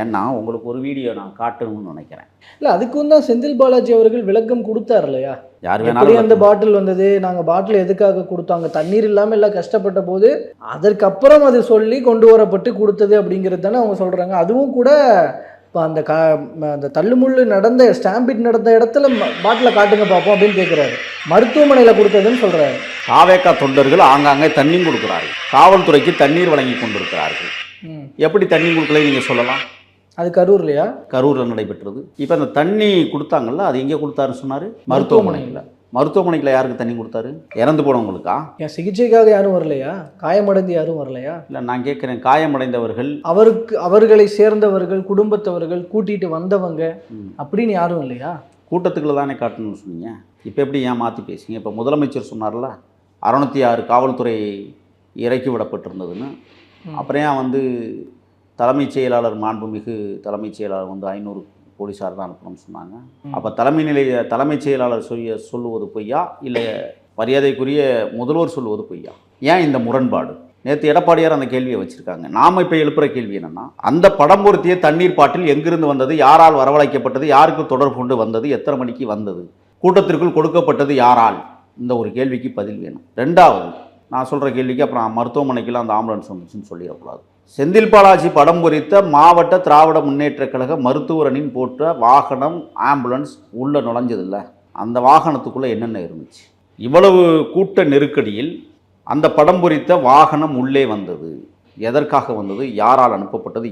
ஏன்னா உங்களுக்கு ஒரு வீடியோ நான் காட்டணும்னு நினைக்கிறேன். இல்லை அதுக்கும் தான் செந்தில் பாலாஜி அவர்கள் விளக்கம் கொடுத்தார் இல்லையா யார் வேணாலும் அந்த பாட்டில் வந்தது நாங்கள் பாட்டில் எதுக்காக கொடுத்தாங்க தண்ணீர் இல்லாமல் எல்லாம் கஷ்டப்பட்ட போது அதற்கப்புறம் அது சொல்லி கொண்டு வரப்பட்டு கொடுத்தது அப்படிங்கிறது தானே அவங்க சொல்கிறாங்க அதுவும் கூட இப்போ அந்த கா அந்த தள்ளுமுள்ளு நடந்த ஸ்டாம்பிட் நடந்த இடத்துல பாட்டிலை காட்டுங்க பார்ப்போம் அப்படின்னு கேட்குறாரு மருத்துவமனையில் கொடுத்ததுன்னு சொல்கிறாரு காவேக்கா தொண்டர்கள் ஆங்காங்கே தண்ணீர் கொடுக்கிறார்கள். காவல்துறைக்கு தண்ணீர் வழங்கி கொண்டிருக்கிறார்கள். எப்படி தண்ணி கொடுக்கல நீங்கள் சொல்லலாம்? அது கரூர்லையா? கரூரில் நடைபெற்றது. இப்போ அந்த தண்ணி கொடுத்தாங்கல்ல அது எங்கே கொடுத்தாருன்னு சொன்னார்? மருத்துவமனையில். மருத்துவமனையில் யாருக்கு தண்ணி கொடுத்தாரு? இறந்து போனவங்களுக்கா? என் சிகிச்சைக்காக யாரும் வரலையா? காயமடைந்து யாரும் வரலையா? இல்லை நான் கேட்குறேன் காயமடைந்தவர்கள் அவருக்கு அவர்களை சேர்ந்தவர்கள் குடும்பத்தவர்கள் கூட்டிட்டு வந்தவங்க அப்படின்னு யாரும் இல்லையா? கூட்டத்துக்குள்ள தானே காட்டணும்னு சொன்னீங்க? இப்போ எப்படி ஏன் மாற்றி பேசுங்க இப்போ முதலமைச்சர் சொன்னார்ல அறுநூத்தி ஆறு காவல்துறை இறக்கி விடப்பட்டிருந்ததுன்னு. அப்புறம் ஏன் வந்து தலைமைச் செயலாளர் மாண்புமிகு தலைமைச் செயலாளர் வந்து ஐநூறு போலீஸார் தான் அனுப்பணும்னு சொன்னாங்க. அப்போ தலைமை நிலைய தலைமைச் செயலாளர் சொல்லிய சொல்லுவது பொய்யா? இல்லை மரியாதைக்குரிய முதல்வர் சொல்லுவது பொய்யா? ஏன் இந்த முரண்பாடு? நேற்று எடப்பாடியார் அந்த கேள்வியை வச்சுருக்காங்க. நாம் இப்போ எழுப்புகிற கேள்வி என்னென்னா அந்த படம் பொருத்திய தண்ணீர் பாட்டில் எங்கிருந்து வந்தது? யாரால் வரவழைக்கப்பட்டது? யாருக்கு தொடர்பு கொண்டு வந்தது? எத்தனை மணிக்கு வந்தது? கூட்டத்திற்குள் கொடுக்கப்பட்டது யாரால்? இந்த ஒரு கேள்விக்கு பதில் வேணும். ரெண்டாவது நான் சொல்கிற கேள்விக்கு அப்புறம் மருத்துவமனைக்கெல்லாம் அந்த ஆம்புலன்ஸ் வந்துச்சுன்னு சொல்லிடக்கூடாது. செந்தில் பாலாஜி படம் குறித்த மாவட்ட திராவிட முன்னேற்றக் கழக மருத்துவரனின் போட்ட வாகனம் ஆம்புலன்ஸ் உள்ளே நுழைஞ்சதில்ல. அந்த வாகனத்துக்குள்ளே என்னென்ன இருந்துச்சு? இவ்வளவு கூட்ட நெருக்கடியில் அந்த படம் பொறித்த வாகனம் உள்ளே வந்தது. எதற்காக வந்தது? யாரால் அனுப்பப்பட்டது?